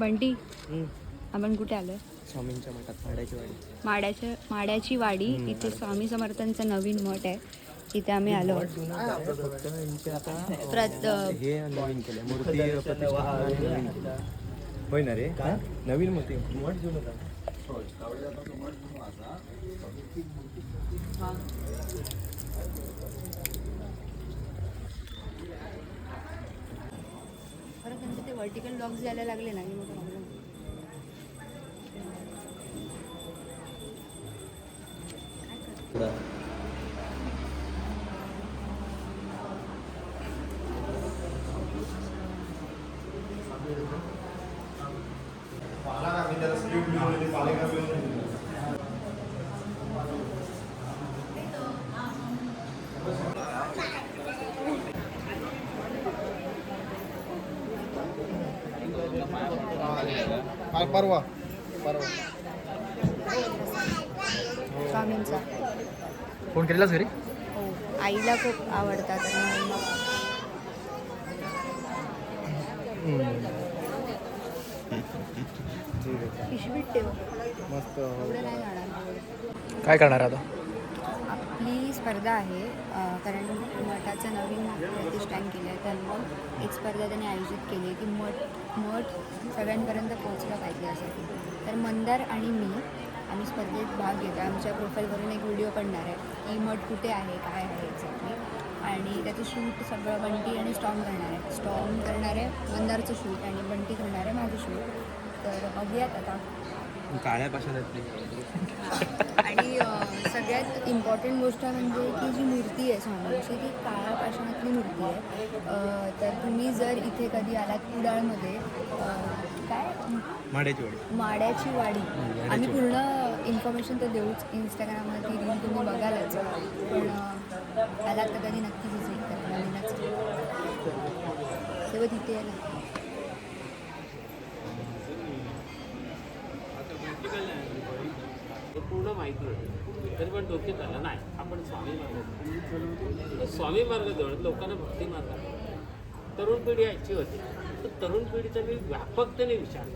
बंटी आपण कुठे आलोय? स्वामींच्या मठात माड्याची वाडी. माड्याच्या माड्याची वाडी. इथे स्वामी समर्थांचं नवीन मठ आहे. इथे आम्ही आलो. हे नवीन केलं मूर्ती. होय ना रे? हा? नवीन मूर्ती. मठ जुनं होतं. परत त्यांचे ते वर्टिकल ब्लॉक्स द्यायला लागले नाही मग प्रॉब्लेम मग problem. परवा. परवा. स्वामींचा. फोन केलेलास घरी? हो. आईला खूप आवडतात आणि मग पिशवीत ठेव. मस्त. पुढे नाही जाणार. काय करणार आता? स्पर्धा आहे. कारण मठाचं नवीन प्रतिष्ठान केलं आहे तर मग एक स्पर्धा त्यांनी आयोजित केली आहे. की मठ मठ सगळ्यांपर्यंत पोहोचलं पाहिजे यासाठी. तर मंदार आणि मी आम्ही स्पर्धेत भाग घेतो आमच्या प्रोफाईलवरून एक व्हिडिओ पडणार आहे. की मठ कुठे आहे? काय आहे एक्झॅक्टली आणि त्याचं शूट सगळं बंटी आणि स्टॉम करणार आहे. स्टॉम करणार आहे मंदारचं शूट आणि बंटी करणार आहे माझं शूट तर बघूयात आता. काळ्या आणि सगळ्यात इम्पॉर्टंट गोष्ट म्हणजे की जी मूर्ती आहे स्वामींची ती काळ्या पाषाणातली मूर्ती आहे. तर तुम्ही जर इथे कधी आलात कुडाळमध्ये काय? माड्याची वाडी. माड्याची वाडी. आम्ही पूर्ण इन्फॉर्मेशन तर देऊच इंस्टाग्रामवरती रील तुम्ही बघालच. पण आलात तर कधी नक्की विजिट करा नवीनच तेव्हा तिथे यायला हे पूर्ण माहिती होती. तरी पण डोक्यात आलं नाही. आपण स्वामी मार्ग स्वामी मार्ग जवळ लोकांना भक्ती मार्ग तरुण पिढी यायची होती. तर तरुण पिढीचा मी व्यापकतेने विचार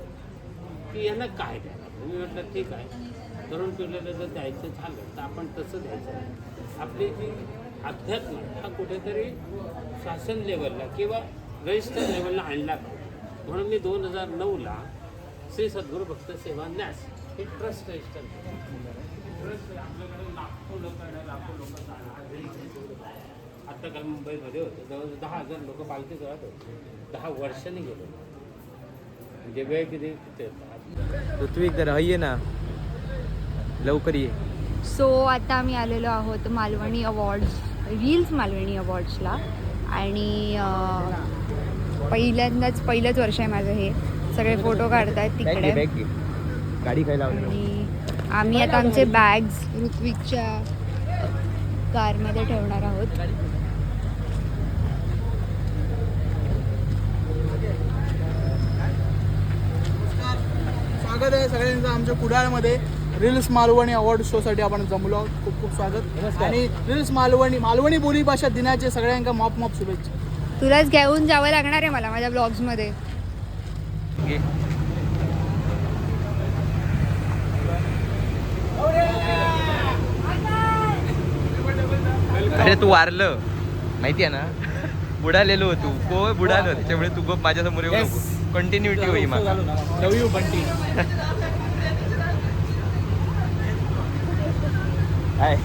की यांना काय द्यायला मी म्हटलं ठीक आहे. तरुण पिढीला जर द्यायचं झालं तर आपण तसं द्यायचं आपली जी अध्यात्म हा कुठेतरी शासन लेवलला किंवा रजिस्टर लेवलला आणला म्हणून मी दोन हजार नऊला श्री सद्गुरू भक्त सेवा न्यास हे ट्रस्ट रजिस्टर ट्रस्ट आपल्याकडे लाखो लोक येणार लाखो लोक जाणार आता काल मुंबईमध्ये होते. जवळ दहा हजार लोक पालखी करत होते. दहा वर्षांनी गेले. म्हणजे वेळ किती ऋत्विक जरा ये ना. लवकर ये. सो आता आम्ही आलेलो आहोत मालवणी अवॉर्ड्स रील्स मालवणी अवॉर्ड्सला आणि पहिल्यांदाच पहिलंच वर्ष आहे माझं हे. सगळे फोटो काढतायत घे तिकडे. गाडी काय लावली आणि आम्ही आता आमचे बॅग्स ऋत्विकच्या कारमध्ये ठेवणार आहोत. स्वागत आहे सगळ्यांचं आमच्या कुडाळमध्ये. रील्स मालवणी अवॉर्ड शोसाठी आपण जमलो आहोत. खूप खूप स्वागत. आणि रील्स मालवणी मालवणी बोली भाषा दिनाचे सगळ्यांका मॉप मॉप शुभेच्छा. तुलाच घेऊन जावं लागणार आहे मला माझ्या ब्लॉग्समध्ये अरे तू वारलं. माहिती आहे ना? बुडालेलो तू को बुडालो? त्याच्यामुळे तू गप माझ्यासमोर येऊ नको. कंटिन्युटी होई मला लव यू बंटी. काय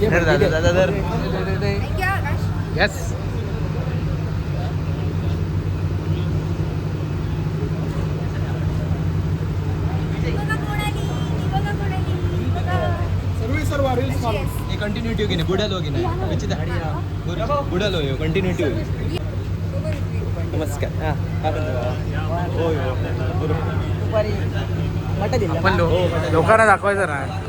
हे दादा दादा धर. येस हे कंटिन्युटी की नाही? बुडालो की नाही? त्याची धाडी बुडालो हो कंटिन्युटी होईल नमस्कार. हां होय आपण लो- लोकांना दाखवायचं नाही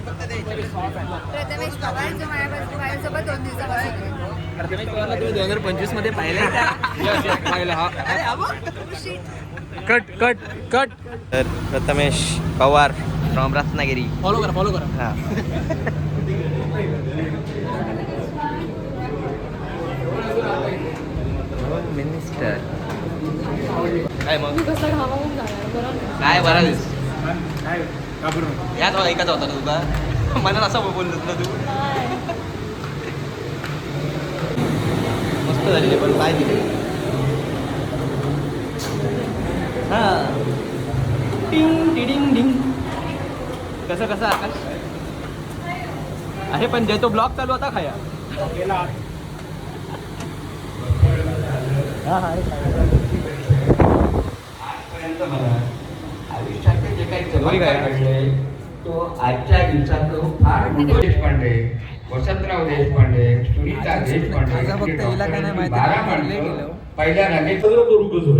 प्रथमेश पवार जो माझ्यापासून माझ्यासोबत दोन दिवसापासून आहे. तुम्ही दोन हजार पंचवीसमध्ये पाहिलं कट कट कट. तर प्रथमेश पवार फ्रॉम रत्नागिरी. फॉलो करा फॉलो करा. हा. मिनिस्टर काय मग? काय बरा दिस याच ऐकायचा होता ना तुका मला असं बोललो ना तू. मस्त झालेले पण काय दिले? हा. टिंग टिडिंग डिंग. कसं कसं आकाश? आहे पण जे तो ब्लॉग चालू होता खाया. हा हा. आजपर्यंत मला आयुष्याचे जे काही? चमत्कार घडले तो आजच्या दिवसात तो फार मोठा देशपांडे. वसंतराव देशपांडे सुनीता देशपांडे माझा फक्त इतके हिला काय नाही माहिती, बारा आपण बोलले माणसं. गेलो. पहिल्या रांगेत गणपती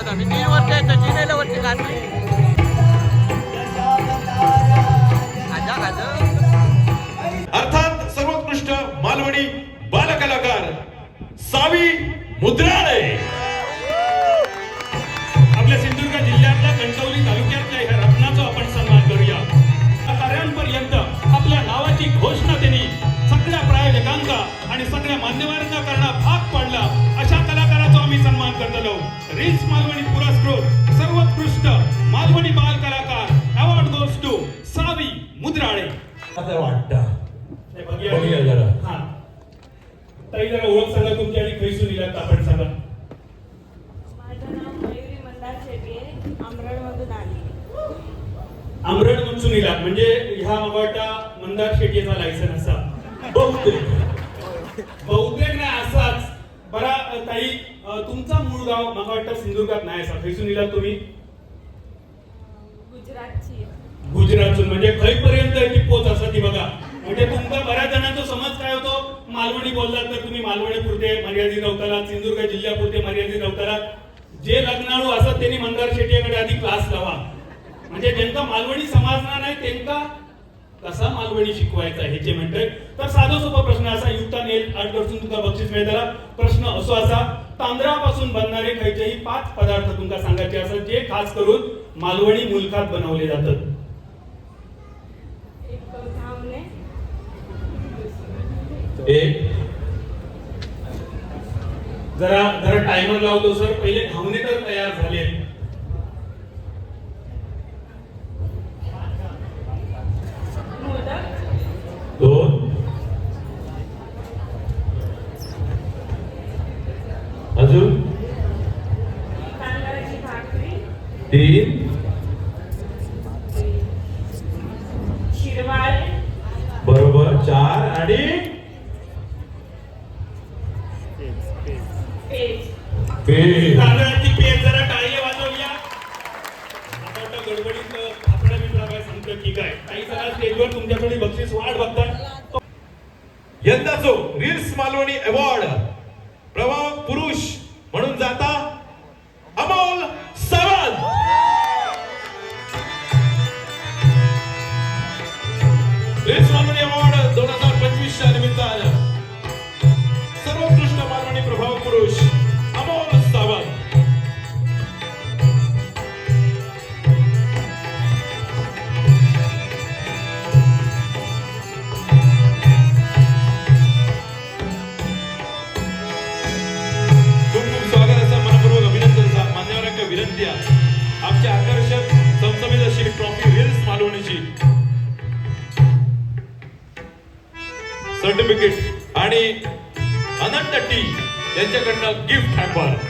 दरवर्षी मी तीन वर्ष आहे तीन वर्षी काढली खाजा खाजा अर्थात सर्वोत्कृष्ट मालवणी बालकलाकार सावी मुद्राळे. आपल्या सिंधुदुर्ग जिल्ह्यातल्या कणकवली तालुक्यातल्या ह्या रत्नाचा आपण सन्मान करूया. कार्यांपर्यंत आपल्या नावाची घोषणा त्यांनी सगळ्या प्रायोजकांचा आणि सगळ्या मान्यवरांना करणं भाग पाडला. अशा कला आम्ही सन्मान करतलो. रील्स मालवणी पुरस्कृत सर्वोत्कृष्ट मालवणी बाल कलाकार अवॉर्ड गोस टू सावी मुद्राळे. असं वाटतं बघूया. जरा. हा. ताई जरा ओळख सांगा तुमची आणि खैसून इलात आपण सांगा. माझं नाव मयुरी मंदार शेट्टी आहे. अमरडमधून आली. आमरड मुचून इलात म्हणजे ह्या मागाटा मंदार शेट्टीचा लायसन असा. बहुतेक तुमचा मूळ गाव मला वाटतं सिंधुदुर्गात नाही असा. खैसून इलात तुम्ही? गुजरातची. गुजरातून म्हणजे खैपर्यंत ती पोच असा ती बघा. म्हणजे तुमचा बऱ्याच जणांचा समज काय होतो? मालवणी बोललात तर तुम्ही मालवणी पुरते मर्यादित नव्हताला सिंधुदुर्ग जिल्ह्यापुरते मर्यादित नव्हताला जे लग्नाळू असतात त्यांनी मंदार शेट्टीकडे आधी क्लास लावा. म्हणजे ज्यांका मालवणी समजणार नाही त्यांका कसा मालवणी शिकवायचा हे जे म्हणतोय? तर साधा सोपा प्रश्न असा युक्ता नेल आठ वर्षून तुमका बक्षीस मिळताला प्रश्न असो असा तांदळापासून बनणारे खयचेही पाच पदार्थ तुमका सांगायचे असतात जे खास करून मालवणी मुलखात बनवले जातात. जरा जरा टायमर लावतो सर पहिले धावणे तर तयार झाले मोदक दोन अजून तांदळाची भाकरी तीन बरोबर चार आणि पेज. जरा टाळी वाजवूया. आता वाटतं गडबडीत आपल्या मित्रा काय सांगतो की काय काही सगळ्या स्टेजवर तुमच्याकडे बक्षीस वाढ बघतात यंदाचो रील्स मालवणी अवॉर्ड. विनंती आहे. आमच्या आकर्षक चमचमीत अशी ट्रॉफी रिल्स मालवणीची. सर्टिफिकेट आणि अनंत टी यांच्याकडनं गिफ्ट हॅम्पर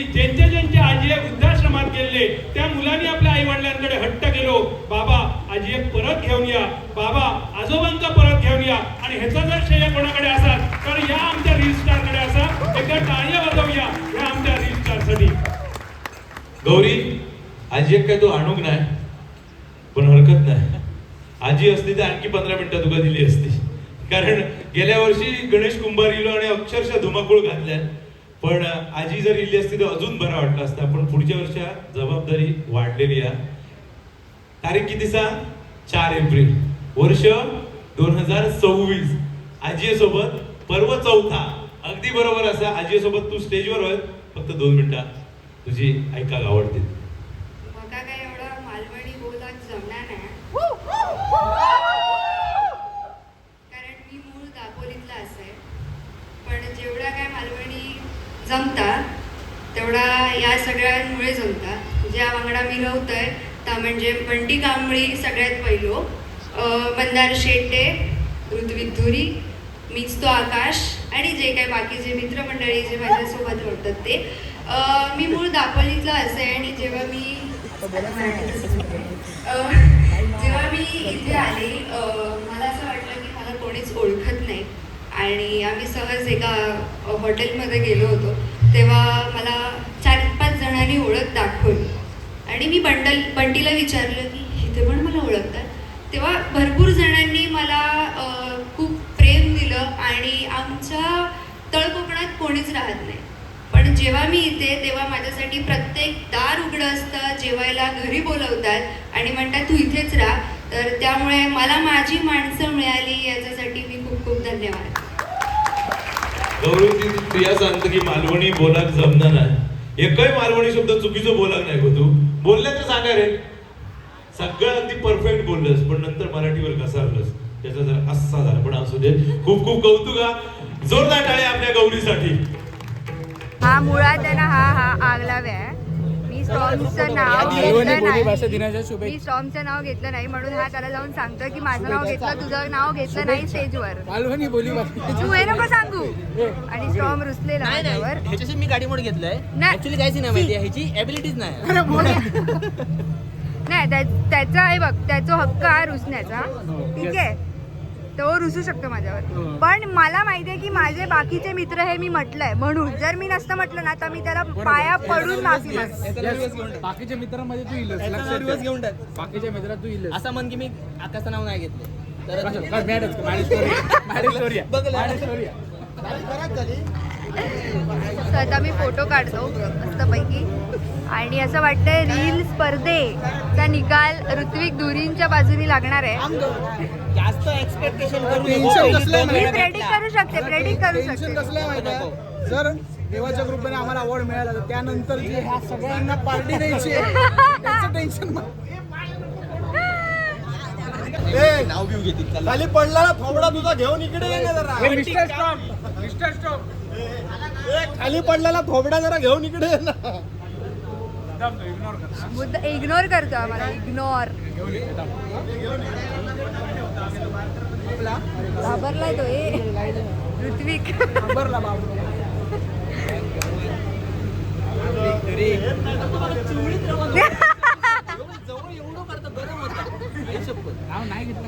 आणि ज्यांचे ज्यांचे आजी वृद्धाश्रमात गेले त्या मुलांनी आपल्या आई वडिलांकडे हट्ट केलो. बाबा आजी परत घेऊन या. बाबा आजोबांचा परत घेऊन या. आणि ह्याचा जर श्रेय कोणाकडे असाल तर या आमच्या रील स्टारकडे असा एका टाळ्या वाजवूया या आमच्या रील स्टारसाठी गौरी आजी एक काय तू आणूक नाही पण हरकत नाही. आजी असती तर आणखी पंधरा मिनिटं तुका दिली असती. कारण गेल्या वर्षी गणेश कुंभार इलो आणि अक्षरशः धुमाकूळ घातल्या. पण आजी जर इली असती तर अजून बरं वाटलं असतं. पण पुढच्या वर्षा जबाबदारी वाढलेली आहे. तारीख किती सांग? चार एप्रिल. वर्ष दोन हजार सव्वीस. आजीसोबत पर्व चौथा. अगदी बरोबर असा आजीसोबत तू स्टेजवर होय. फक्त दोन मिनिटं. तुझी ऐकायला आवडतील. मका काय एवढं मालवणी बोलाक जमणार नाही कारण मी मूळ दापोलीतला असे पण जेवढा काय मालवणी जमता तेवढा या सगळ्यांमुळे जमता ज्या वांगडा मी रवतय त्या म्हणजे बंटी कांबळी सगळ्यात पहिलो. मंदार शेट्टे ऋत्विक धुरी मीच तो आकाश आणि जे काही बाकीचे मित्रमंडळी जे माझ्यासोबत होतात ते. मी मूळ दापोलीतला असे आणि जेव्हा मी जेव्हा मी इथे आले मला असं वाटलं की मला कोणीच ओळखत नाही. आणि आम्ही सहज एका हॉटेलमध्ये गेलो होतो. तेव्हा मला चार ओळख दाखवली. आणि मी बंडल बंटीला विचारलं की इथे पण मला ओळखतात? तेव्हा भरपूर जणांनी मला खूप प्रेम दिलं आणि आमच्या तळकोकणात कोणीच राहत नाही. पण जेव्हा मी इथे तेव्हा माझ्यासाठी प्रत्येक दार उघडं असतं जेवायला घरी बोलवतात आणि म्हणतात तू इथेच राहा. तर त्यामुळे मला माझी माणसं मिळाली याच्यासाठी मी खूप खूप धन्यवाद. गौरव प्रिया सांगतो की मालवणी बोलाक जमणार नाही. एकही मालवणी शब्द चुकीचं बोलाक नाही गो तू. बोलले तर सांगा रे. सगळं अगदी परफेक्ट बोललंस पण नंतर मराठीवर घसारलंस त्याचा जर असा झाला पण असू दे. खूप खूप कौतुक हा. जोरदार टाळे आपल्या गौरीसाठी. हा मुळात आहे ना हा हा आगलाव्या. आहे मी स्टॉमचं नाव घेतलं नाही. मी नाव घेतलं नाही म्हणून हा त्याला जाऊन सांगतो की माझं नाव घेतलं तुझं नाव घेतलं नाही स्टेजवर. मालवणी बोली भाषा तू हे नको सांगू. आणि स्टॉम रुसलेला माझ्यावर. ह्याच्याशी मी गाडी मोड घेतलंय. नाही. ऍक्च्युली काहीच नाही माहिती ह्याची नाही. नाही त्या- त्याचा आहे बघ त्याचा हक्क आहे रुसण्याचा. ठीक आहे? तो रुसू शकतो माझ्यावर. पण मला माहिती आहे की माझे बाकीचे मित्र हे मी म्हटलंय. म्हणून जर मी नसतं म्हटलं ना तर मी त्याला पाया पडून माफी बाकीच्या मित्रांमध्ये तू इलस. घेऊन टाक. बाकीच्या मित्रात तू इलस असं म्हण की मी आकाशचं नाव नाही घेतलं. तर तर आता मी फोटो काढतो मस्तपैकी. आणि असं वाटतंय रील स्पर्धेचा निकाल ऋत्विक दुरींच्या बाजूनी लागणार आहे. जास्त कसलं आहे मी माहिती प्रेडिक्ट करू शकते प्रेडिक्ट करू टेन्शन शकते. कसलं आहे माहिती आहे? जर देवाच्या कृपेने आम्हाला अवॉर्ड मिळाला तर त्यानंतर जी ह्या सगळ्यांना पार्टी द्यायची आहे त्याचं टेन्शन नाव घेऊ घेतील. खाली पडला ना थोबडा तुझा घेऊन इकडे ये ना जरा. मिस्टर स्टॉप मिस्टर स्टॉप ए, खाली पडलेला थोबडा जरा घेऊन इकडे ये ना. मुद्दा इग्नोर करतो आम्हाला इग्नोर आपला? घाबरला तो ए. ऋत्विक. घाबरला बाबू.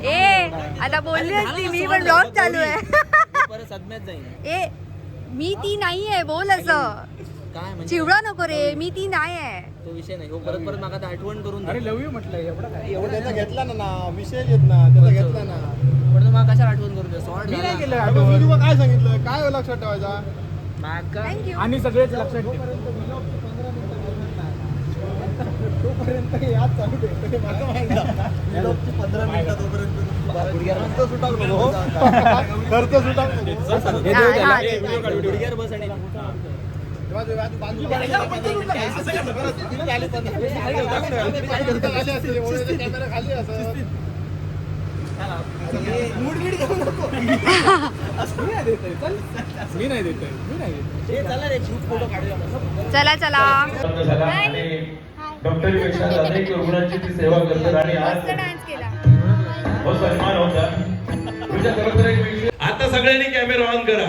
ए आता बोलली असती मी पण ब्लॉग चालू आहे. ए मी ती नाहीये बोल असं. काय म्हणजे? चिवडा नको रे मी ती नाही आहे. तो विषय नाही. हो, परत परत मागा आठवण करून अरे लव यू म्हटलं एवढं काय? एवढं त्याचा घेतला ना ना विषय घेत ना त्याचा घेतला ना. पण मला कशाला आठवण करून सॉर्ट मी नाही केलं आठवण. तुला काय सांगितलं? काय लक्षात ठेवायचा? थँक्यू आणि सगळेच लक्षात ठेव. तोपर्यंत हे याद चालू ठेव ते मागं माहिती पंधरा मिनिटं तोपर्यंत खर्च सुटाक नको हो. खर्च सुटाक नको. हे हा, देऊ. हा, काढ, बस आणि मी नाही देत मी नाही नाही चला रे चला. चला अनेक रुग्णांची ती सेवा करतात आणि आज सन्मान होता तुझ्या एक आता सगळ्यांनी कॅमेरा ऑन करा.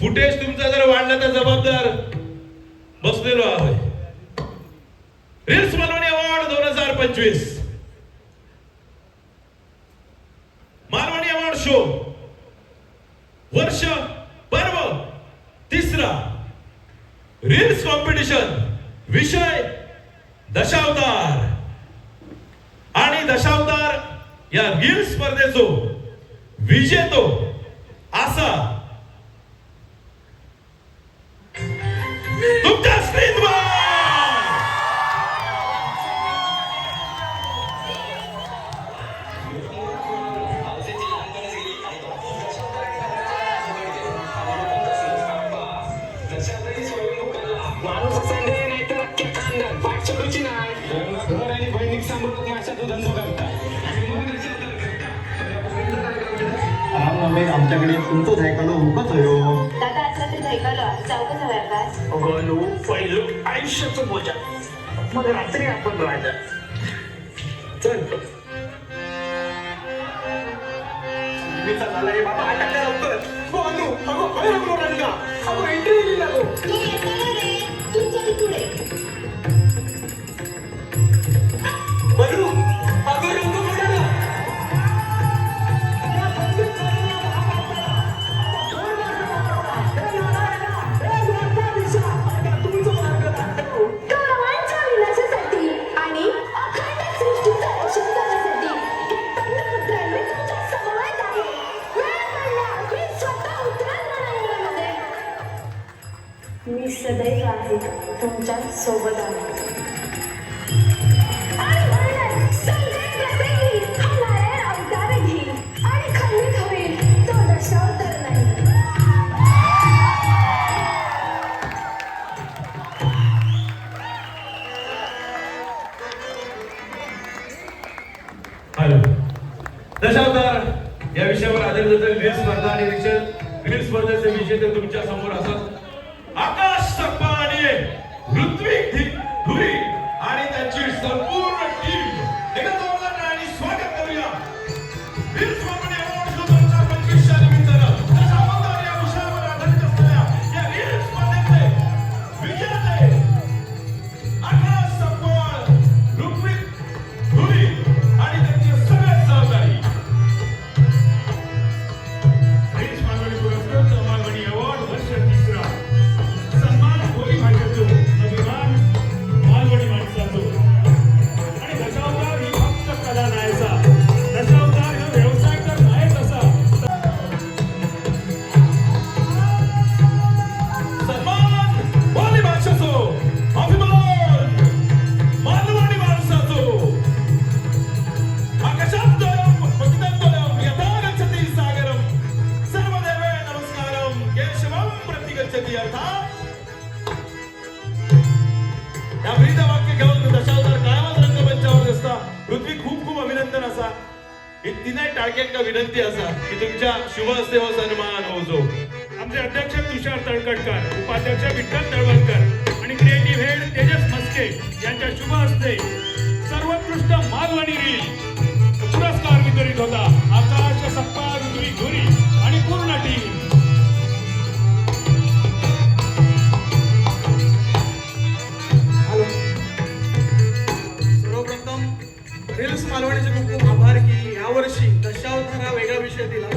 फुटेज तुमचा जर वाढला तर जबाबदार. बसलेलो आहे रिल्स मालवणी अवॉर्ड दोन हजार पंचवीस. मालवणी अवॉर्ड शो वर्ष पर्व तिसरा. रील्स कॉम्पिटिशन विषय दशावतार. आणि दशावतार या रील स्पर्धेचो विजेतो असा तुमच्या स्क्रीनवर आमच्याकडे तुमचंच ऐकलो उगच हो गणू पहिलं आयुष्याचं बोजा मग रात्री आपण राजा. चल. मी चालला बाबा आटायला लवकर हो अगो अगो रंगा अगो एंट्री दिली लागो तो दशावतार नाही दशावतार या विषयावर आधारित रील स्पर्धा आणि रील स्पर्धेचे विजेते तुमच्यासमोर असत. की तुमच्या शुभ हस्ते हो सन्मान होजो आमचे अध्यक्ष तुषार तळकटकर उपाध्यक्ष विठ्ठल तळवलकर आणि क्रिएटिव्ह हेड तेजस मस्के यांच्या शुभ हस्ते सर्वोत्कृष्ट मालवणी रील. पुरस्कार वितरित होता. आकाश सप्पा रुद्री धुरी आणि पूर्ण टीम. सर्वप्रथम रील्स मालवणीचे खूप खूप आभार की यावर्षी दिला.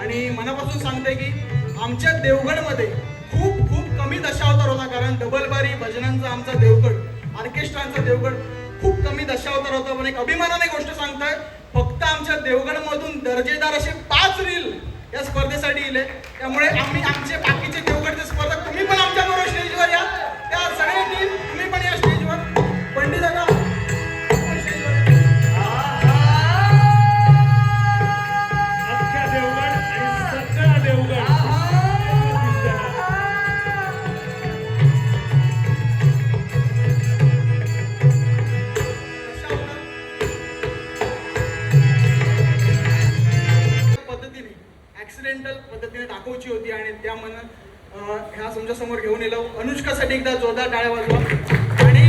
आणि मनापासून सांगते की आमच्या देवगडमध्ये खूप खूप कमी दशावतार होता. कारण डबलबारी भजनांचा आमचा देवगड ऑर्केस्ट्रांचा देवगड खूप कमी दशावतार होता. पण एक अभिमानाने गोष्ट सांगताय फक्त आमच्या देवगडमधून दर्जेदार असे पाच रील या स्पर्धेसाठी इले त्यामुळे आम्ही आमचे बाकीचे देवगडचे स्पर्धक तुम्ही पण आमच्या बरोबर स्टेजवर या. त्या मन ह्या तुमच्यासमोर घेऊन येलो. अनुष्कासाठी एकदा जोरदार टाळ्या वाजवा. आणि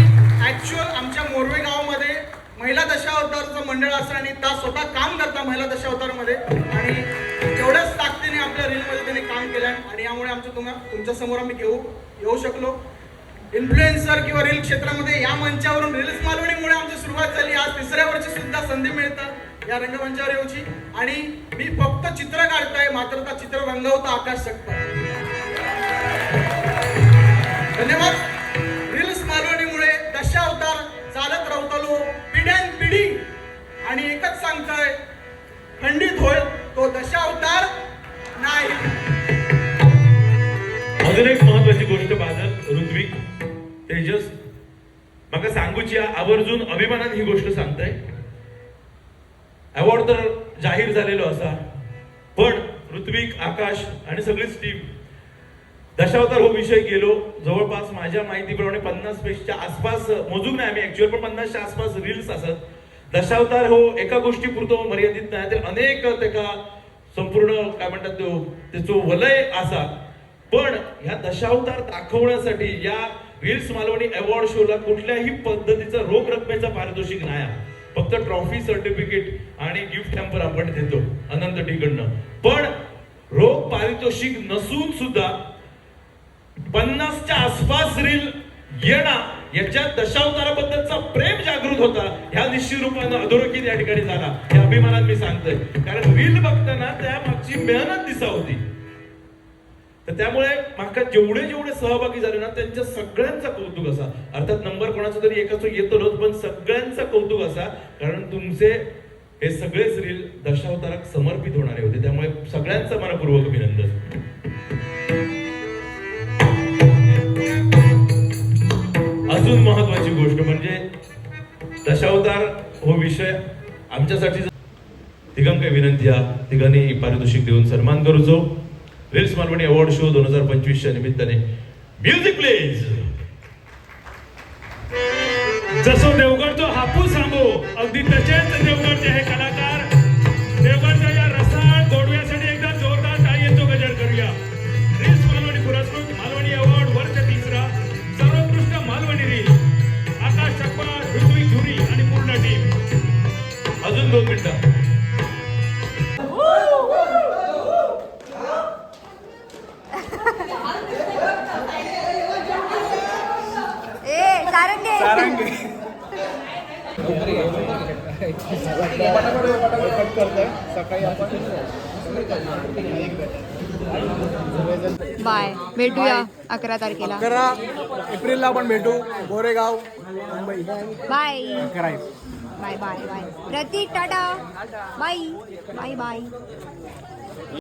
ऍक्च्युअल आमच्या मोरवे गावामध्ये महिला दशावतारचं मंडळ असतं आणि त्या स्वतः काम करता महिला दशावतारमध्ये. आणि तेवढ्याच ताकदीने आपल्या रीलमध्ये त्यांनी काम केलं आहे आणि यामुळे आमच्या तुम्हाला तुमच्यासमोर आम्ही घेऊ येऊ शकलो. इन्फ्लुएन्सर किंवा रील क्षेत्रामध्ये या मंचावरून रील्स मालवणीमुळे आमची सुरुवात झाली. आज तिसऱ्या वर्षी सुद्धा संधी मिळतात या रंगमंचावर येऊची. आणि मी फक्त चित्र काढतोय मात्र त्या चित्र रंगवता आकाश शकतो धन्यवाद. रील्स मालवणीमुळे दशावतार चालत राहतलो पिढ्यान पिढी. आणि एकच सांगताय खंडित होईल तो दशावतार नाही. अजून एक महत्वाची गोष्ट बादल ऋत्विक तेजस मला सांगूची आवर्जून अभिमानान ही गोष्ट सांगताय. अवॉर्ड तर जाहीर झालेलो असा पण ऋत्विक आकाश आणि सगळीच टीम दशावतार हो विषय गेलो. जवळपास माझ्या माहितीप्रमाणे पन्नासपेक्षा आसपास मोजून नाही आम्ही ऍक्च्युअल पण पन्नासच्या आसपास रील्स असत. दशावतार हो एका गोष्टी पुरतो मर्यादित नाही तर अनेक तेका संपूर्ण काय म्हणतात तो त्याचो वलय असा. पण ह्या दशावतार दाखवण्यासाठी या रील्स मालवणी अवॉर्ड शोला कुठल्याही पद्धतीचा रोख रकमेचा पारितोषिक नाही आहे. फक्त ट्रॉफी सर्टिफिकेट आणि गिफ्ट हॅम्पर आपण देतो अनंत ठिकडनं पण रोख पारितोषिक नसून सुद्धा पन्नासच्या आसपास रील येणार याच्या दशावताराबद्दलचा प्रेम जागृत होता ह्या निश्चित रूपानं अधोरेखित या ठिकाणी झाला. या अभिमानात मी सांगतोय. कारण रील बघताना त्या मागची मेहनत दिसा होती. तर त्यामुळे माका जेवढे जेवढे सहभागी झाले ना त्यांच्या सगळ्यांचा कौतुक असा. अर्थात नंबर कोणाचा तरी एकाच येतो पण सगळ्यांचा कौतुक असा. कारण तुमचे हे सगळेच रील दशावताराक समर्पित होणारे होते. त्यामुळे सगळ्यांचं मनापूर्वक अभिनंदन. अजून महत्वाची गोष्ट म्हणजे दशावतार हो विषय आमच्यासाठी तिघांक विनंती हा. तिघांनी पारितोषिक देऊन सन्मान करूचो रिल्स मालवणी अवॉर्ड शो दोन हजार पंचवीसच्या निमित्ताने. Music please. जसो देवगडचो हापूस आंबो अगदी तसेच देवगडचे हे कलाकार. देवगडच्या भेटूया अकरा तारखेला. अकरा एप्रिलला आपण भेटू. Goregaon Mumbai. Bye. Bye bye bye. Prateek tata. Bye bye bye.